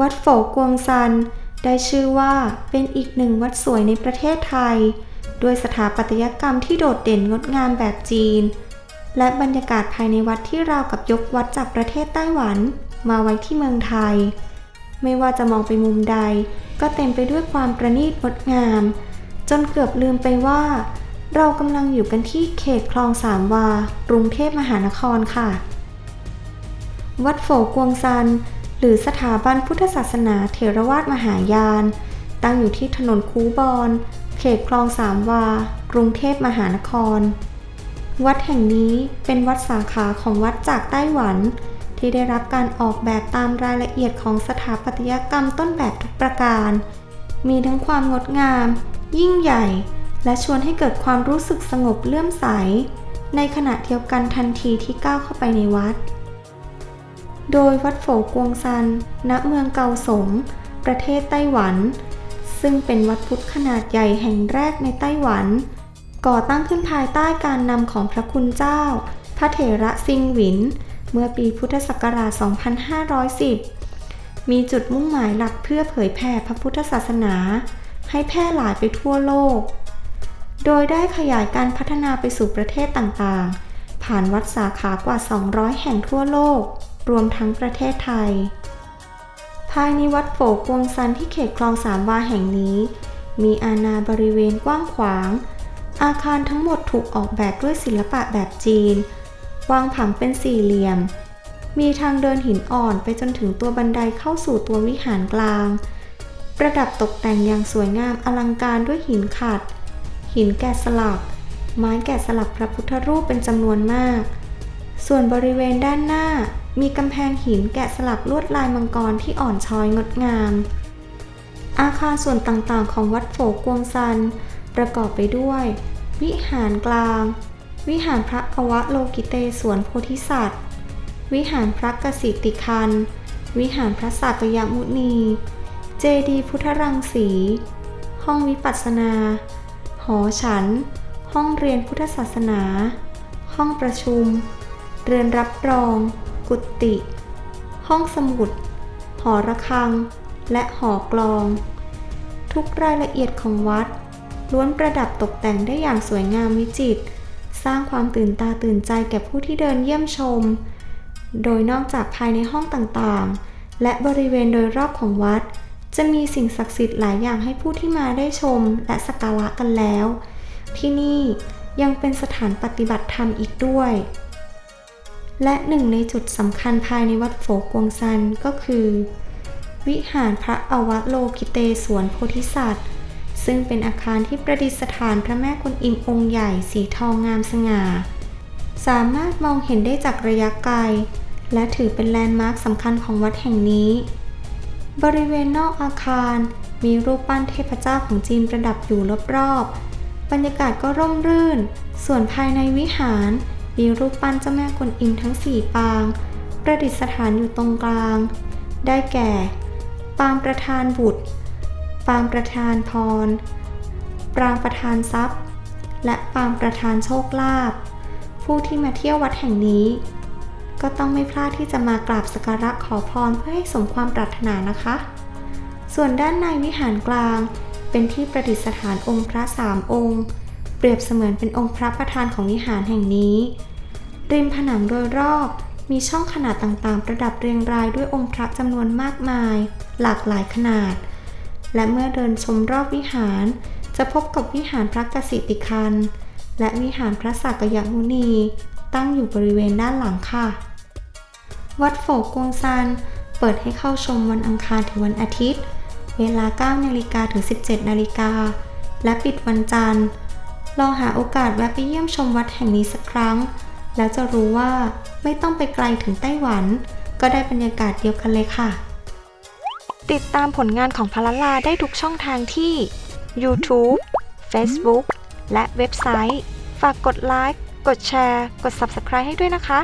วัดโฝกวงซัน ได้ชื่อว่าเป็นอีกหนึ่งวัดสวยในประเทศไทย ด้วยสถาปัตยกรรมที่โดดเด่นงดงามแบบจีน และบรรยากาศภายในวัดที่ราวกับยกวัดจากประเทศไต้หวัน มาไว้ที่เมืองไทย ไม่ว่าจะมองไปมุมใด ก็เต็มไปด้วยความประณีตงดงาม จนเกือบลืมไปว่า เรากำลังอยู่กันที่เขตคลองสามวา กรุงเทพมหานครค่ะ วัดโฝกวงซัน หรือสถาบันพุทธศาสนาเถรวาทมหายาน ตั้งอยู่ที่ถนนคูบอน เขตคลองสามวา กรุงเทพมหานคร วัดแห่งนี้เป็นวัดสาขาของวัดจากไต้หวัน ที่ได้รับการออกแบบตามรายละเอียดของสถาปัตยกรรมต้นแบบทุกประการ มีทั้งความงดงาม ยิ่งใหญ่ และชวนให้เกิดความรู้สึกสงบเลื่อมใส ในขณะเดียวกันทันทีที่ก้าวเข้าไปในวัด โดยวัดโฝกวงซัน ณ เมืองเกาสง ประเทศไต้หวัน ซึ่งเป็นวัดพุทธขนาดใหญ่แห่งแรกในไต้หวัน ก่อตั้งขึ้นภายใต้การนำของพระคุณเจ้า พระเถระซิงหวิน เมื่อปีพุทธศักราช 2510 มีจุดมุ่งหมายหลักเพื่อเผยแผ่พระพุทธศาสนา ให้แพร่หลายไปทั่วโลก โดยได้ขยายการพัฒนาไปสู่ประเทศต่างๆ ผ่านวัดสาขากว่า 200 แห่งทั่วโลก รวมทั้งประเทศไทย ภายในวัดโฝกวงซันที่เขตคลองสามวาแห่งนี้ มีอาณาบริเวณกว้างขวาง อาคารทั้งหมดถูกออกแบบด้วยศิลปะแบบจีน วางผังเป็นสี่เหลี่ยม มีทางเดินหินอ่อนไปจนถึงตัวบันไดเข้าสู่ตัววิหารกลาง ประดับตกแต่งอย่างสวยงามอลังการด้วยหินขัด หินแกะสลัก ไม้แกะสลักพระพุทธรูปเป็นจำนวนมาก ส่วนบริเวณด้านหน้า มีกำแพงหินแกะสลักลวดลายมังกรที่อ่อนช้อยงดงาม อาคารส่วนต่างๆ ของวัดโฝกวงซัน ประกอบไปด้วย วิหารกลาง วิหารพระอวโลกิเตศวนโพธิสัตว์ วิหารพระกสิติคัน วิหารพระสากยมุนี เจดีพุทธรังสี ห้องวิปัสสนา หอฉัน ห้องเรียนพุทธศาสนา ห้องประชุม เรือนรับรอง กุฏิ ห้องสมุด หอระฆัง และหอกลอง ทุกรายละเอียดของวัด ล้วนประดับตกแต่งได้อย่างสวยงามวิจิตร สร้างความตื่นตาตื่นใจแก่ผู้ที่เดินเยี่ยมชม โดยนอกจากภายในห้องต่างๆ และบริเวณโดยรอบของวัด จะมีสิ่งศักดิ์สิทธิ์หลายอย่างให้ผู้ที่มาได้ชมและสักการะกันแล้ว ที่นี่ยังเป็นสถานปฏิบัติธรรมอีกด้วย และหนึ่งในจุดสำคัญภายในวัดโฝกวงซันก็คือ วิหารพระอวโลกิเตศวนโพธิสัตว์ ซึ่งเป็นอาคารที่ประดิษฐานพระแม่กุนอิมองค์ใหญ่สีทองงามสง่า สามารถมองเห็นได้จากระยะไกล และถือเป็นแลนด์มาร์คสำคัญของวัดแห่งนี้ บริเวณนอกอาคารมีรูปปั้นเทพเจ้าของจีนประดับอยู่รอบๆบรรยากาศก็ร่มรื่น ส่วนภายในวิหาร มีรูปปั้นเจ้าแม่กวนอิมทั้งสี่ปาง ประดิษฐานอยู่ตรงกลาง ได้แก่ ปางประธานบุตร ปางประธานพร ปางประธานทรัพย์ และปางประธานโชคลาภ ผู้ที่มาเที่ยววัดแห่งนี้ ก็ต้องไม่พลาดที่จะมากราบสักการะขอพรเพื่อให้สมความปรารถนานะคะ ส่วนด้านในวิหารกลาง เป็นที่ประดิษฐานองค์พระสามองค์ เปรียบเสมือนเป็นองค์พระประธานของวิหารแห่งนี้ ริมผนังโดยรอบมีช่องขนาดต่างๆ ประดับเรียงรายด้วยองค์พระจำนวนมากมาย หลากหลายขนาด และเมื่อเดินชมรอบวิหาร จะพบกับวิหารพระกสิติคัน และวิหารพระสากยมุนี ตั้งอยู่บริเวณด้านหลังค่ะ วัดโฝกวงซัน เปิดให้เข้าชมวันอังคารถึงวันอาทิตย์ เวลา9นาฬิกาถึง 17นาฬิกาและปิดวันจันทร์ ลองหาโอกาสแวะไปเยี่ยมชมวัดแห่งนี้สักครั้ง แล้วจะรู้ว่าไม่ต้องไปไกลถึงไต้หวัน ก็ได้บรรยากาศเดียวกันเลยค่ะ ติดตามผลงานของพลลาได้ทุกช่องทางที่ YouTube Facebook และเว็บไซต์ ฝากกดไลค์ กดแชร์ กด Subscribe ให้ด้วยนะคะ